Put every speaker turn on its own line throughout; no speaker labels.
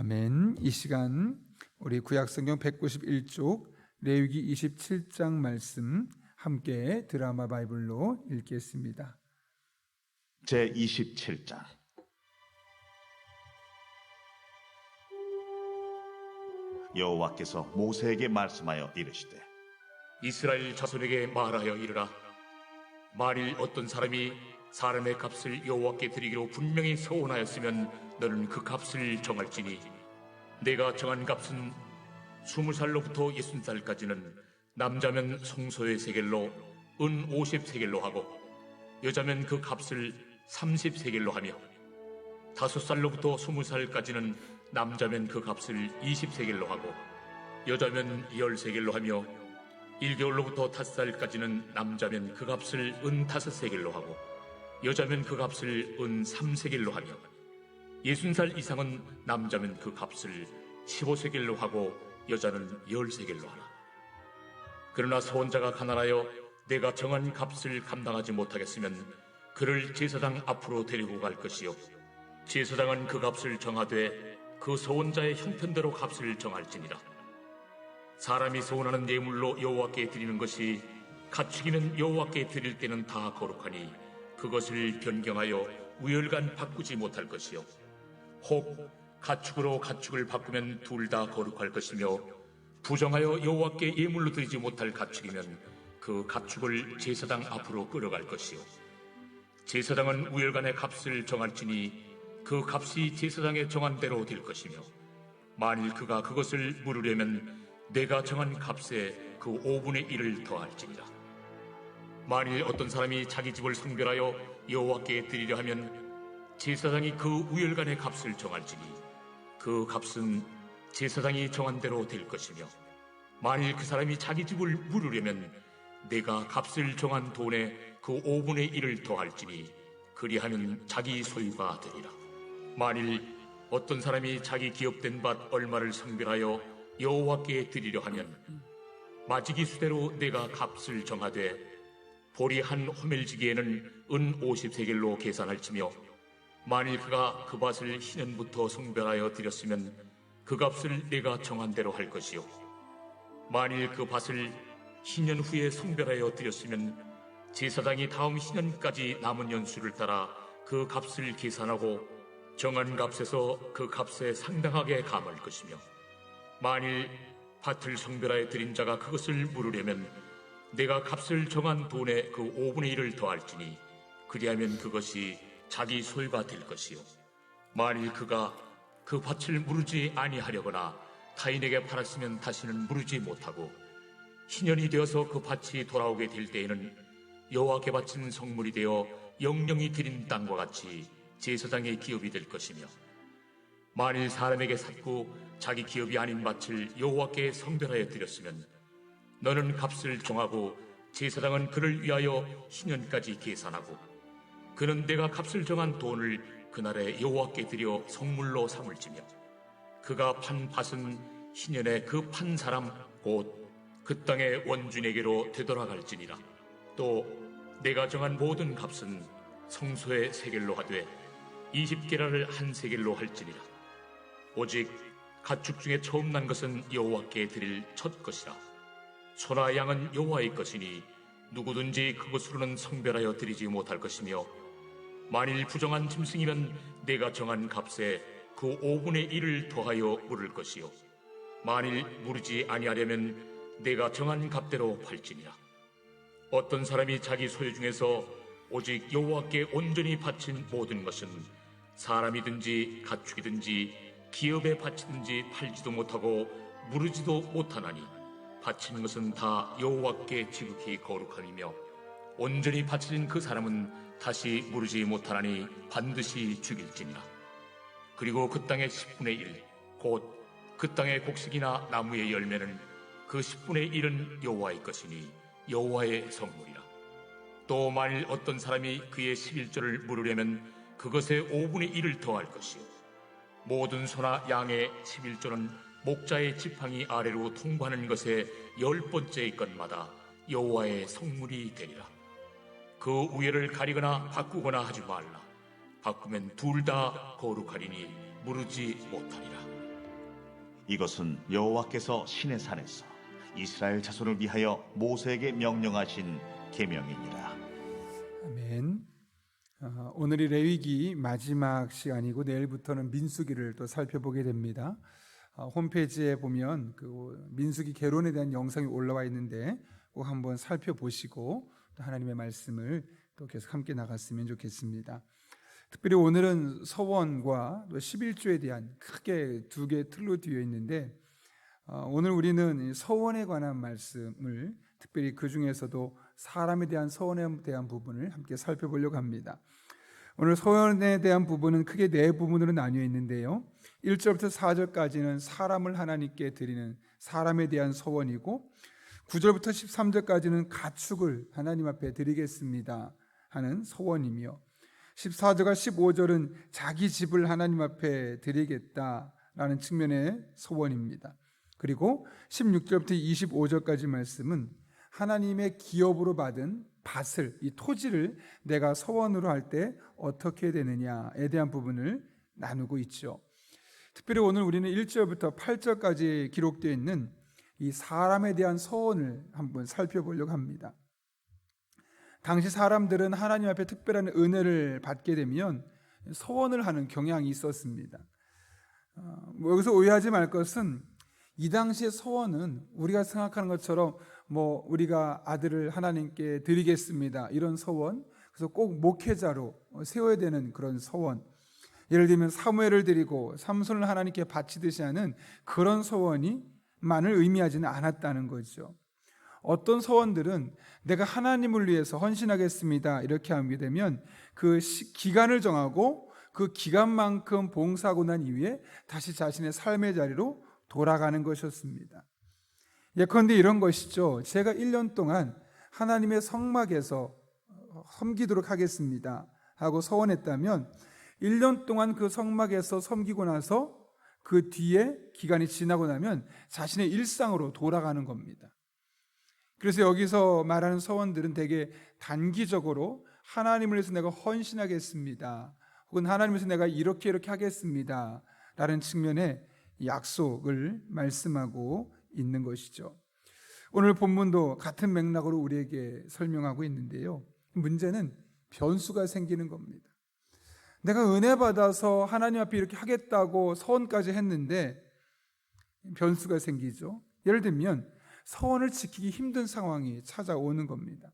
아멘. 이 시간 우리 구약성경 191쪽 레위기 27장 말씀 함께 드라마 바이블로 읽겠습니다.
제 27장 여호와께서 모세에게 말씀하여 이르시되
이스라엘 자손에게 말하여 이르라 만일 어떤 사람이 사람의 값을 여호와께 드리기로 분명히 서원하였으면 너는 그 값을 정할지니 내가 정한 값은 스무 살로부터 예순 살까지는 남자면 성소의 세겔로 은 오십 세겔로 하고 여자면 그 값을 삼십 세겔로 하며 다섯 살로부터 스무 살까지는 남자면 그 값을 이십 세겔로 하고 여자면 열 세겔로 하며 1개월로부터 다섯 살까지는 남자면 그 값을 은 다섯 세겔로 하고 여자면 그 값을 은 삼세겔로 하며 예순 살 이상은 남자면 그 값을 15세겔로 하고 여자는 10세겔로 하라. 그러나 소원자가 가난하여 내가 정한 값을 감당하지 못하겠으면 그를 제사장 앞으로 데리고 갈 것이요 제사장은 그 값을 정하되 그 소원자의 형편대로 값을 정할지니라. 사람이 소원하는 예물로 여호와께 드리는 것이 가축이면 여호와께 드릴 때는 다 거룩하니 그것을 변경하여 우열간 바꾸지 못할 것이요 혹 가축으로 가축을 바꾸면 둘 다 거룩할 것이며 부정하여 여호와께 예물로 드리지 못할 가축이면 그 가축을 제사장 앞으로 끌어갈 것이요 제사장은 우열간의 값을 정할지니 그 값이 제사장의 정한 대로 될 것이며 만일 그가 그것을 물으려면 내가 정한 값에 그 5분의 1을 더할지니라. 만일 어떤 사람이 자기 집을 성별하여 여호와께 드리려 하면 제사장이 그 우열간의 값을 정할지니 그 값은 제사장이 정한 대로 될 것이며 만일 그 사람이 자기 집을 물으려면 내가 값을 정한 돈에 그 5분의 1을 더할지니 그리하면 자기 소유가 되리라. 만일 어떤 사람이 자기 기업된 밭 얼마를 성별하여 여호와께 드리려 하면 마지기 수대로 내가 값을 정하되 보리 한 호멜지기에는 은 50세겔로 계산할지며 만일 그가 그 밭을 희년부터 성별하여 드렸으면 그 값을 내가 정한 대로 할 것이요. 만일 그 밭을 희년 후에 성별하여 드렸으면 제사장이 다음 희년까지 남은 연수를 따라 그 값을 계산하고 정한 값에서 그 값에 상당하게 감할 것이며 만일 밭을 성별하여 드린 자가 그것을 물으려면 내가 값을 정한 돈의 그 5분의 1을 더할지니 그리하면 그것이 자기 소유가 될 것이요. 만일 그가 그 밭을 무르지 아니하려거나 타인에게 팔았으면 다시는 무르지 못하고 희년이 되어서 그 밭이 돌아오게 될 때에는 여호와께 바친 성물이 되어 영령이 드린 땅과 같이 제사장의 기업이 될 것이며 만일 사람에게 샀고 자기 기업이 아닌 밭을 여호와께 성별하여 드렸으면 너는 값을 정하고 제사장은 그를 위하여 희년까지 계산하고 그는 내가 값을 정한 돈을 그날에 여호와께 드려 성물로 삼을지며 그가 판 밭은 희년에 그 판 사람 곧 그 땅의 원주에게로 되돌아갈지니라 또 내가 정한 모든 값은 성소의 세겔로 하되 20게라를 한 세겔로 할지니라 오직 가축 중에 처음 난 것은 여호와께 드릴 첫 것이라. 소나 양은 여호와의 것이니 누구든지 그것으로는 성별하여 드리지 못할 것이며 만일 부정한 짐승이면 내가 정한 값에 그 5분의 1을 더하여 물을 것이요 만일 무르지 아니하려면 내가 정한 값대로 팔지니라. 어떤 사람이 자기 소유 중에서 오직 여호와께 온전히 바친 모든 것은 사람이든지 가축이든지 기업에 바치든지 팔지도 못하고 무르지도 못하나니 바치는 것은 다 여호와께 지극히 거룩함이며 온전히 바쳐진 그 사람은 다시 무르지 못하나니 반드시 죽일지니라. 그리고 그 땅의 10분의 1, 곧 그 땅의 곡식이나 나무의 열매는 그 10분의 1은 여호와의 것이니 여호와의 성물이라. 또 만일 어떤 사람이 그의 11조를 물으려면 그것에 5분의 1을 더할 것이요. 모든 소나 양의 11조는 목자의 지팡이 아래로 통과하는 것에 열 번째의 것마다 여호와의 성물이 되리라. 그 우열을 가리거나 바꾸거나 하지 말라. 바꾸면 둘 다 거룩하리니 무르지 못하리라.
이것은 여호와께서 신의 산에서 이스라엘 자손을 위하여 모세에게 명령하신 계명이니라.
아멘. 어, 오늘이 레위기 마지막 시간이고 내일부터는 민수기를 또 살펴보게 됩니다. 어, 홈페이지에 보면 그 민수기 개론에 대한 영상이 올라와 있는데 꼭 한번 살펴보시고 또 하나님의 말씀을 또 계속 함께 나갔으면 좋겠습니다. 특별히 오늘은 서원과 또 11조에 대한 크게 두 개의 틀로 되어 있는데 어, 오늘 우리는 이 서원에 관한 말씀을 특별히 그 중에서도 사람에 대한 서원에 대한 부분을 함께 살펴보려고 합니다. 오늘 서원에 대한 부분은 크게 네 부분으로 나뉘어 있는데요. 1절부터 4절까지는 사람을 하나님께 드리는 사람에 대한 서원이고 9절부터 13절까지는 가축을 하나님 앞에 드리겠습니다 하는 서원이며 14절과 15절은 자기 집을 하나님 앞에 드리겠다라는 측면의 소원입니다. 그리고 16절부터 25절까지 말씀은 하나님의 기업으로 받은 밭을 이 토지를 내가 서원으로 할 때 어떻게 되느냐에 대한 부분을 나누고 있죠. 특별히 오늘 우리는 1절부터 8절까지 기록되어 있는 이 사람에 대한 서원을 한번 살펴보려고 합니다. 당시 사람들은 하나님 앞에 특별한 은혜를 받게 되면 서원을 하는 경향이 있었습니다. 어, 뭐 여기서 오해하지 말 것은 이 당시의 서원은 우리가 생각하는 것처럼 뭐 우리가 아들을 하나님께 드리겠습니다 이런 서원 그래서 꼭 목회자로 세워야 되는 그런 서원 예를 들면 사무엘을 드리고 삼손을 하나님께 바치듯이 하는 그런 서원이 만을 의미하지는 않았다는 거죠. 어떤 서원들은 내가 하나님을 위해서 헌신하겠습니다. 이렇게 하게 되면 그 시- 기간을 정하고 그 기간만큼 봉사하고 난 이후에 다시 자신의 삶의 자리로 돌아가는 것이었습니다. 예컨대 이런 것이죠. 제가 1년 동안 하나님의 성막에서 섬기도록 하겠습니다. 하고 서원했다면 1년 동안 그 성막에서 섬기고 나서 그 뒤에 기간이 지나고 나면 자신의 일상으로 돌아가는 겁니다. 그래서 여기서 말하는 서원들은 되게 단기적으로 하나님을 위해서 내가 헌신하겠습니다. 혹은 하나님을 위해서 내가 이렇게 이렇게 하겠습니다. 라는 측면의 약속을 말씀하고 있는 것이죠. 오늘 본문도 같은 맥락으로 우리에게 설명하고 있는데요. 문제는 변수가 생기는 겁니다. 내가 은혜 받아서 하나님 앞에 이렇게 하겠다고 서원까지 했는데 변수가 생기죠. 예를 들면 서원을 지키기 힘든 상황이 찾아오는 겁니다.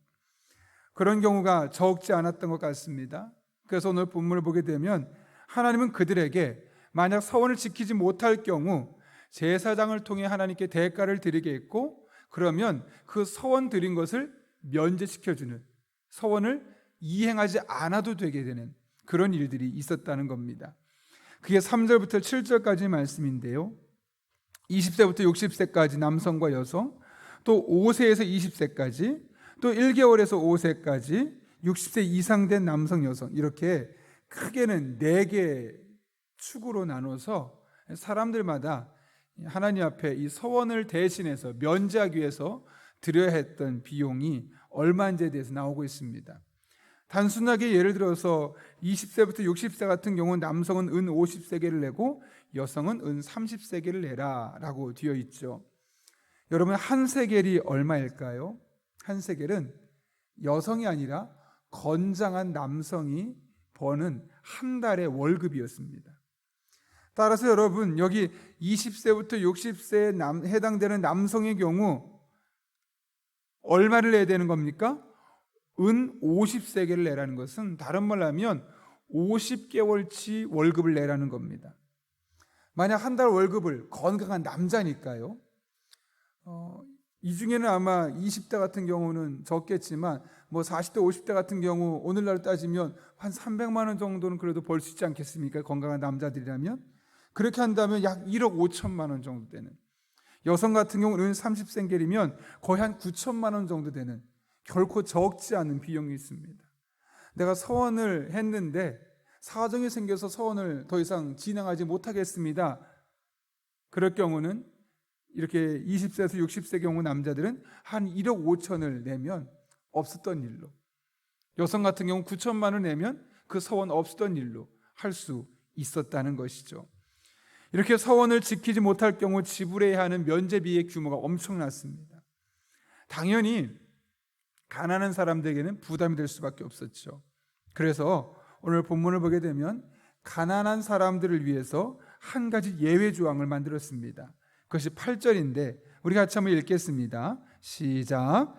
그런 경우가 적지 않았던 것 같습니다. 그래서 오늘 본문을 보게 되면 하나님은 그들에게 만약 서원을 지키지 못할 경우 제사장을 통해 하나님께 대가를 드리겠고 그러면 그 서원 드린 것을 면제시켜 주는 서원을 이행하지 않아도 되게 되는 그런 일들이 있었다는 겁니다. 그게 3절부터 7절까지 말씀인데요. 20세부터 60세까지 남성과 여성, 또 5세에서 20세까지, 또 1개월에서 5세까지 60세 이상 된 남성, 여성 이렇게 크게는 네개 축으로 나눠서 사람들마다 하나님 앞에 이 서원을 대신해서 면제하기 위해서 드려야 했던 비용이 얼마인지에 대해서 나오고 있습니다. 단순하게 예를 들어서 20세부터 60세 같은 경우는 남성은 은 50세계를 내고 여성은 은 30세계를 내라라고 되어 있죠. 여러분 한 세겔이 얼마일까요? 한 세겔은 여성이 아니라 건장한 남성이 버는 한 달의 월급이었습니다. 따라서 여러분 여기 20세부터 60세에 남, 해당되는 남성의 경우 얼마를 내야 되는 겁니까? 은 50세계를 내라는 것은 다른 말로 하면 50개월치 월급을 내라는 겁니다. 만약 한 달 월급을 건강한 남자니까요. 어, 이 중에는 아마 20대 같은 경우는 적겠지만 뭐 40대, 50대 같은 경우 오늘날 따지면 한 300만 원 정도는 그래도 벌 수 있지 않겠습니까? 건강한 남자들이라면 그렇게 한다면 약 1억 5천만 원 정도 되는 여성 같은 경우는 30생겔이면 거의 한 9천만 원 정도 되는 결코 적지 않은 비용이 있습니다. 내가 서원을 했는데 사정이 생겨서 서원을 더 이상 진행하지 못하겠습니다. 그럴 경우는 이렇게 20세에서 60세 경우 남자들은 한 1억 5천을 내면 없었던 일로 여성 같은 경우 9천만 원 내면 그 서원 없었던 일로 할 수 있었다는 것이죠. 이렇게 서원을 지키지 못할 경우 지불해야 하는 면제비의 규모가 엄청났습니다. 당연히 가난한 사람들에게는 부담이 될 수밖에 없었죠. 그래서 오늘 본문을 보게 되면 가난한 사람들을 위해서 한 가지 예외 조항을 만들었습니다. 그것이 8절인데 우리 같이 한번 읽겠습니다. 시작.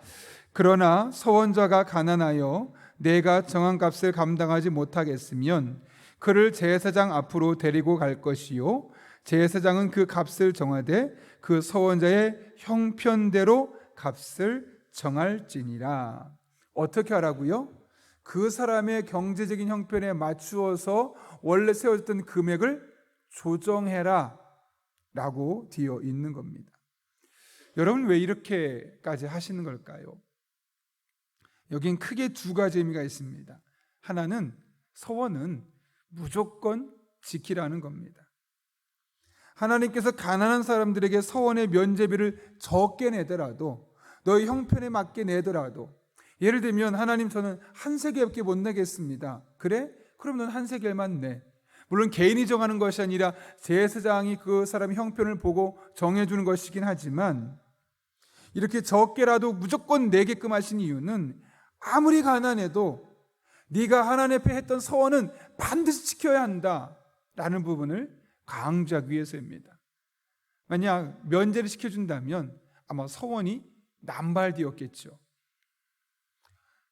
그러나 서원자가 가난하여 내가 정한 값을 감당하지 못하겠으면 그를 제사장 앞으로 데리고 갈 것이요 제사장은 그 값을 정하되 그 서원자의 형편대로 값을 정할지니라. 어떻게 하라고요? 그 사람의 경제적인 형편에 맞추어서 원래 세워졌던 금액을 조정해라 라고 되어 있는 겁니다. 여러분 왜 이렇게까지 하시는 걸까요? 여긴 크게 두 가지 의미가 있습니다. 하나는 서원은 무조건 지키라는 겁니다. 하나님께서 가난한 사람들에게 서원의 면제비를 적게 내더라도 너희 형편에 맞게 내더라도 예를 들면 하나님 저는 한 세겔밖에 못 내겠습니다. 그래? 그럼 넌 한 세겔만 내. 물론 개인이 정하는 것이 아니라 제사장이 그 사람의 형편을 보고 정해주는 것이긴 하지만 이렇게 적게라도 무조건 내게끔 하신 이유는 아무리 가난해도 네가 하나님 앞에 했던 서원은 반드시 지켜야 한다라는 부분을 강조하기 위해서입니다. 만약 면제를 시켜준다면 아마 서원이 남발되었겠죠.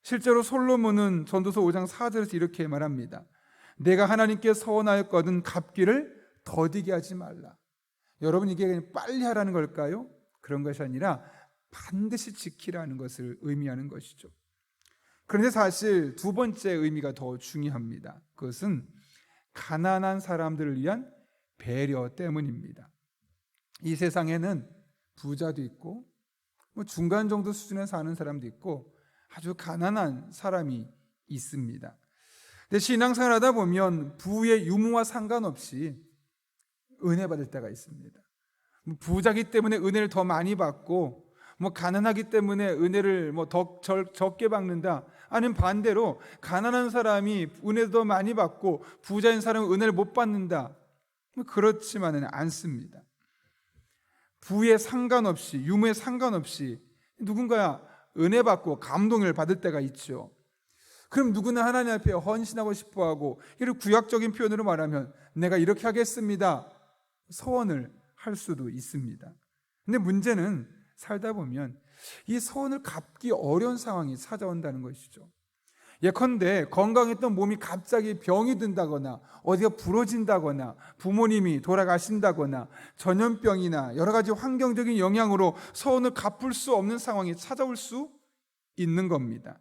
실제로 솔로몬은 전도서 5장 4절에서 이렇게 말합니다. 내가 하나님께 서원하였거든 갚기를 더디게 하지 말라. 여러분 이게 빨리 하라는 걸까요? 그런 것이 아니라 반드시 지키라는 것을 의미하는 것이죠. 그런데 사실 두 번째 의미가 더 중요합니다. 그것은 가난한 사람들을 위한 배려 때문입니다. 이 세상에는 부자도 있고 뭐 중간 정도 수준에 사는 사람도 있고 아주 가난한 사람이 있습니다. 근데 신앙생활 하다 보면 부의 유무와 상관없이 은혜 받을 때가 있습니다. 뭐 부자기 때문에 은혜를 더 많이 받고 뭐 가난하기 때문에 은혜를 뭐 더 적게 받는다. 아니면 반대로 가난한 사람이 은혜도 더 많이 받고 부자인 사람은 은혜를 못 받는다. 뭐 그렇지만은 않습니다. 부에 상관없이 유무에 상관없이 누군가 은혜 받고 감동을 받을 때가 있죠. 그럼 누구나 하나님 앞에 헌신하고 싶어 하고 이런 구약적인 표현으로 말하면 내가 이렇게 하겠습니다. 서원을 할 수도 있습니다. 근데 문제는 살다 보면 이 서원을 갚기 어려운 상황이 찾아온다는 것이죠. 예컨대 건강했던 몸이 갑자기 병이 든다거나 어디가 부러진다거나 부모님이 돌아가신다거나 전염병이나 여러 가지 환경적인 영향으로 서원을 갚을 수 없는 상황이 찾아올 수 있는 겁니다.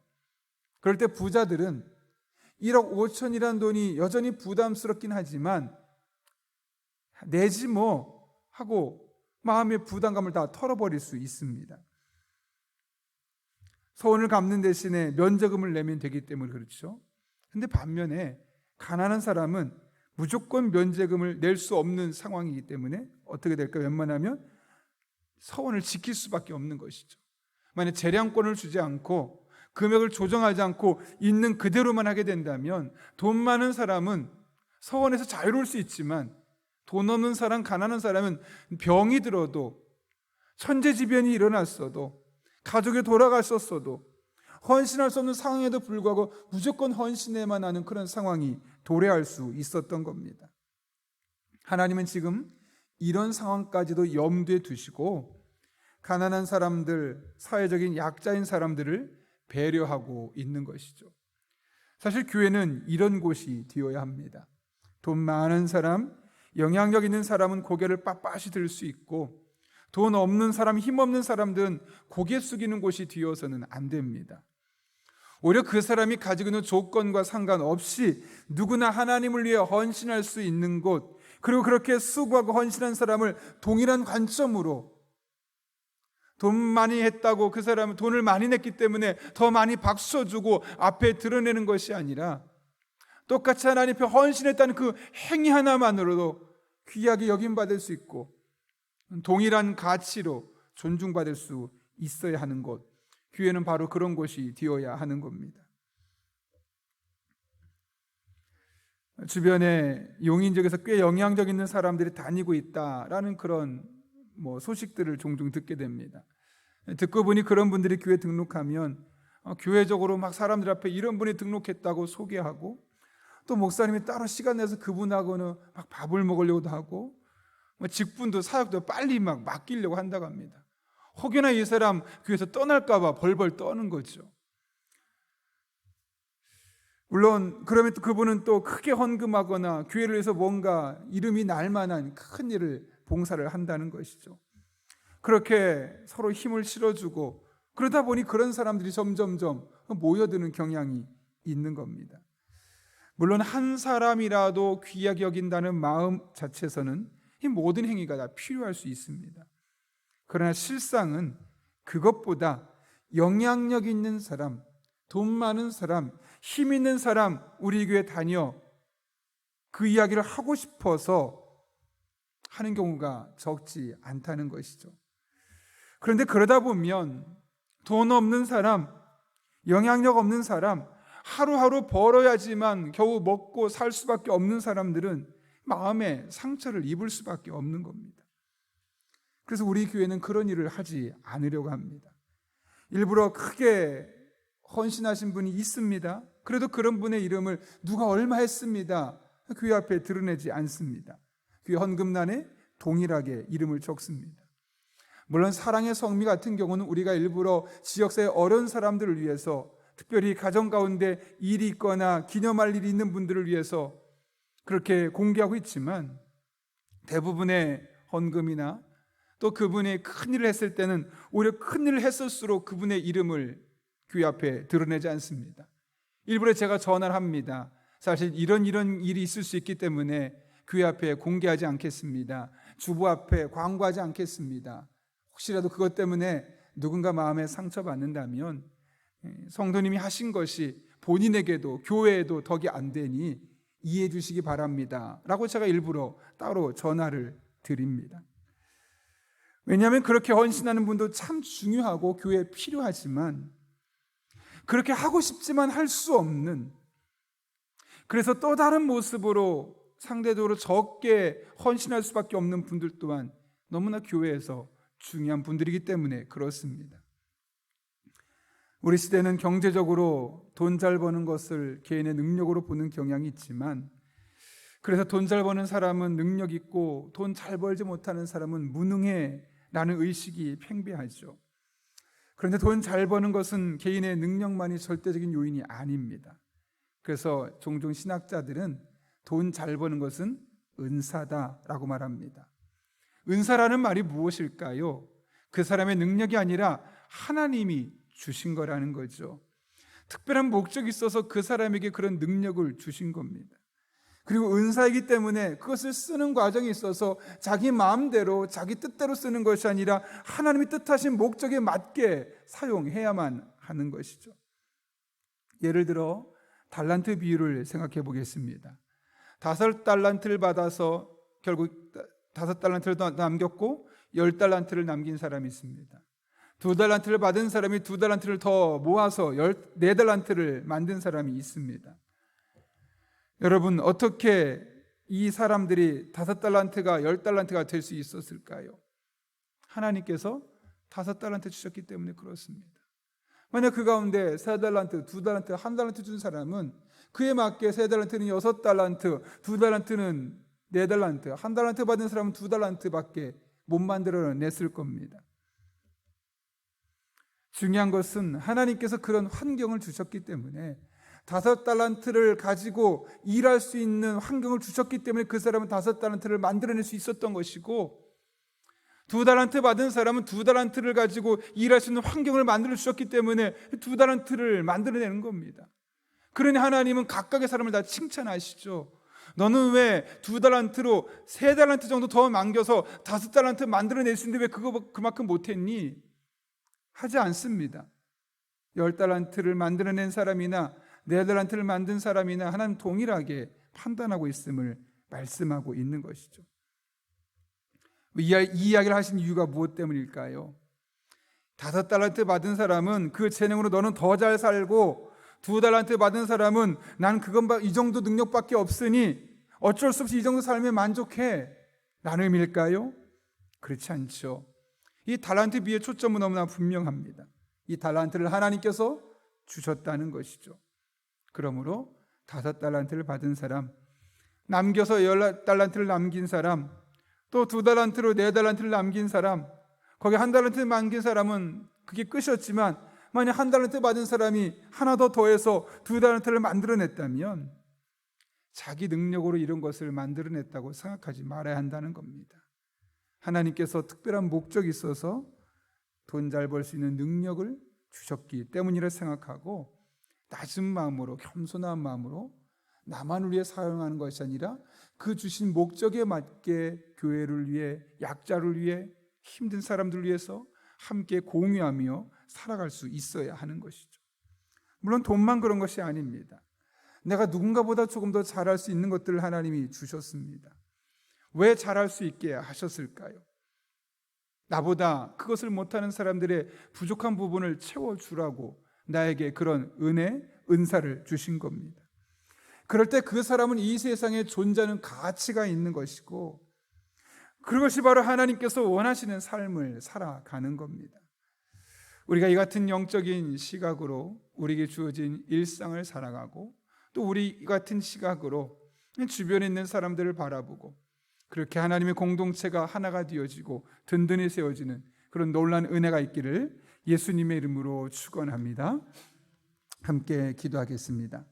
그럴 때 부자들은 1억 5천이라는 돈이 여전히 부담스럽긴 하지만 내지 뭐 하고 마음의 부담감을 다 털어버릴 수 있습니다. 서원을 갚는 대신에 면제금을 내면 되기 때문에 그렇죠. 근데 반면에 가난한 사람은 무조건 면제금을 낼 수 없는 상황이기 때문에 어떻게 될까? 웬만하면 서원을 지킬 수밖에 없는 것이죠. 만약 재량권을 주지 않고 금액을 조정하지 않고 있는 그대로만 하게 된다면 돈 많은 사람은 서원에서 자유로울 수 있지만 돈 없는 사람, 가난한 사람은 병이 들어도 천재지변이 일어났어도 가족이 돌아갔었어도 헌신할 수 없는 상황에도 불구하고 무조건 헌신해만 하는 그런 상황이 도래할 수 있었던 겁니다. 하나님은 지금 이런 상황까지도 염두에 두시고 가난한 사람들, 사회적인 약자인 사람들을 배려하고 있는 것이죠. 사실 교회는 이런 곳이 되어야 합니다. 돈 많은 사람, 영향력 있는 사람은 고개를 빳빳이 들 수 있고 돈 없는 사람, 힘 없는 사람들은 고개 숙이는 곳이 되어서는 안 됩니다. 오히려 그 사람이 가지고 있는 조건과 상관없이 누구나 하나님을 위해 헌신할 수 있는 곳, 그리고 그렇게 수고하고 헌신한 사람을 동일한 관점으로 돈 많이 했다고 그 사람은 돈을 많이 냈기 때문에 더 많이 박수 주고 앞에 드러내는 것이 아니라 똑같이 하나님 앞에 헌신했다는 그 행위 하나만으로도 귀하게 여김받을 수 있고 동일한 가치로 존중받을 수 있어야 하는 곳. 교회는 바로 그런 곳이 되어야 하는 겁니다. 주변에 용인적에서 꽤 영향력 있는 사람들이 다니고 있다라는 그런 뭐 소식들을 종종 듣게 됩니다. 듣고 보니 그런 분들이 교회 등록하면 어, 교회적으로 막 사람들 앞에 이런 분이 등록했다고 소개하고 또 목사님이 따로 시간 내서 그분하고는 막 밥을 먹으려고도 하고 뭐 직분도 사역도 빨리 막 맡기려고 한다고 합니다. 혹여나 이 사람 교회에서 떠날까봐 벌벌 떠는 거죠. 물론 그러면 또 그분은 또 크게 헌금하거나 교회를 위해서 뭔가 이름이 날 만한 큰 일을 봉사를 한다는 것이죠. 그렇게 서로 힘을 실어주고 그러다 보니 그런 사람들이 점점점 모여드는 경향이 있는 겁니다. 물론 한 사람이라도 귀하게 여긴다는 마음 자체에서는 이 모든 행위가 다 필요할 수 있습니다. 그러나 실상은 그것보다 영향력 있는 사람, 돈 많은 사람, 힘 있는 사람 우리 교회 다녀 그 이야기를 하고 싶어서 하는 경우가 적지 않다는 것이죠. 그런데 그러다 보면 돈 없는 사람, 영향력 없는 사람, 하루하루 벌어야지만 겨우 먹고 살 수밖에 없는 사람들은 마음에 상처를 입을 수밖에 없는 겁니다. 그래서 우리 교회는 그런 일을 하지 않으려고 합니다. 일부러 크게 헌신하신 분이 있습니다. 그래도 그런 분의 이름을 누가 얼마 했습니다. 교회 앞에 드러내지 않습니다. 교회 헌금란에 동일하게 이름을 적습니다. 물론 사랑의 성미 같은 경우는 우리가 일부러 지역사회 어려운 사람들을 위해서 특별히 가정 가운데 일이 있거나 기념할 일이 있는 분들을 위해서 그렇게 공개하고 있지만 대부분의 헌금이나 또 그분이 큰 일을 했을 때는 오히려 큰 일을 했을수록 그분의 이름을 교회 앞에 드러내지 않습니다. 일부러 제가 전화를 합니다. 사실 이런 이런 일이 있을 수 있기 때문에 교회 앞에 공개하지 않겠습니다. 주부 앞에 광고하지 않겠습니다. 혹시라도 그것 때문에 누군가 마음에 상처받는다면 예, 성도님이 하신 것이 본인에게도 교회에도 덕이 안 되니 이해해 주시기 바랍니다. 라고 제가 일부러 따로 전화를 드립니다. 왜냐하면 그렇게 헌신하는 분도 참 중요하고 교회에 필요하지만 그렇게 하고 싶지만 할 수 없는 그래서 또 다른 모습으로 상대적으로 적게 헌신할 수밖에 없는 분들 또한 너무나 교회에서 중요한 분들이기 때문에 그렇습니다. 우리 시대는 경제적으로 돈 잘 버는 것을 개인의 능력으로 보는 경향이 있지만 그래서 돈 잘 버는 사람은 능력 있고 돈 잘 벌지 못하는 사람은 무능해라는 의식이 팽배하죠. 그런데 돈 잘 버는 것은 개인의 능력만이 절대적인 요인이 아닙니다. 그래서 종종 신학자들은 돈 잘 버는 것은 은사다라고 말합니다. 은사라는 말이 무엇일까요? 그 사람의 능력이 아니라 하나님이 주신 거라는 거죠. 특별한 목적이 있어서 그 사람에게 그런 능력을 주신 겁니다. 그리고 은사이기 때문에 그것을 쓰는 과정에 있어서 자기 마음대로 자기 뜻대로 쓰는 것이 아니라 하나님이 뜻하신 목적에 맞게 사용해야만 하는 것이죠. 예를 들어 달란트 비유를 생각해 보겠습니다. 다섯 달란트를 받아서 결국 다섯 달란트를 남겼고 열 달란트를 남긴 사람이 있습니다. 두 달란트를 받은 사람이 두 달란트를 더 모아서 열네 달란트를 만든 사람이 있습니다. 여러분 어떻게 이 사람들이 다섯 달란트가 열 달란트가 될 수 있었을까요? 하나님께서 다섯 달란트 주셨기 때문에 그렇습니다. 만약 그 가운데 세 달란트, 두 달란트, 한 달란트 준 사람은 그에 맞게 세 달란트는 여섯 달란트, 두 달란트는 네 달란트, 한 달란트 받은 사람은 두 달란트밖에 못 만들어 냈을 겁니다. 중요한 것은 하나님께서 그런 환경을 주셨기 때문에 다섯 달란트를 가지고 일할 수 있는 환경을 주셨기 때문에 그 사람은 다섯 달란트를 만들어낼 수 있었던 것이고 두 달란트 받은 사람은 두 달란트를 가지고 일할 수 있는 환경을 만들어 주셨기 때문에 두 달란트를 만들어내는 겁니다. 그러니 하나님은 각각의 사람을 다 칭찬하시죠. 너는 왜 두 달란트로 세 달란트 정도 더 남겨서 다섯 달란트 만들어낼 수 있는데 왜 그거 그만큼 못했니? 하지 않습니다. 열 달란트를 만들어낸 사람이나 네 달란트를 만든 사람이나 하나는 동일하게 판단하고 있음을 말씀하고 있는 것이죠. 이 이야기를 하신 이유가 무엇 때문일까요? 다섯 달란트 받은 사람은 그 재능으로 너는 더 잘 살고 두 달란트 받은 사람은 난 그건 이 정도 능력밖에 없으니 어쩔 수 없이 이 정도 삶에 만족해. 의미일까요? 그렇지 않죠. 이 달란트 비의 초점은 너무나 분명합니다. 이 달란트를 하나님께서 주셨다는 것이죠. 그러므로 다섯 달란트를 받은 사람, 남겨서 열 달란트를 남긴 사람, 또 두 달란트로 네 달란트를 남긴 사람, 거기 한 달란트 남긴 사람은 그게 끝이었지만 만약 한 달란트 받은 사람이 하나 더 더해서 두 달란트를 만들어냈다면 자기 능력으로 이런 것을 만들어냈다고 생각하지 말아야 한다는 겁니다. 하나님께서 특별한 목적이 있어서 돈 잘 벌 수 있는 능력을 주셨기 때문이라 생각하고 낮은 마음으로 겸손한 마음으로 나만을 위해 사용하는 것이 아니라 그 주신 목적에 맞게 교회를 위해 약자를 위해 힘든 사람들을 위해서 함께 공유하며 살아갈 수 있어야 하는 것이죠. 물론 돈만 그런 것이 아닙니다. 내가 누군가보다 조금 더 잘할 수 있는 것들을 하나님이 주셨습니다. 왜 잘할 수 있게 하셨을까요? 나보다 그것을 못하는 사람들의 부족한 부분을 채워주라고 나에게 그런 은혜, 은사를 주신 겁니다. 그럴 때 그 사람은 이 세상에 존재하는 가치가 있는 것이고 그것이 바로 하나님께서 원하시는 삶을 살아가는 겁니다. 우리가 이 같은 영적인 시각으로 우리에게 주어진 일상을 살아가고 또 우리 같은 시각으로 주변에 있는 사람들을 바라보고 그렇게 하나님의 공동체가 하나가 되어지고 든든히 세워지는 그런 놀란 은혜가 있기를 예수님의 이름으로 축원합니다. 함께 기도하겠습니다.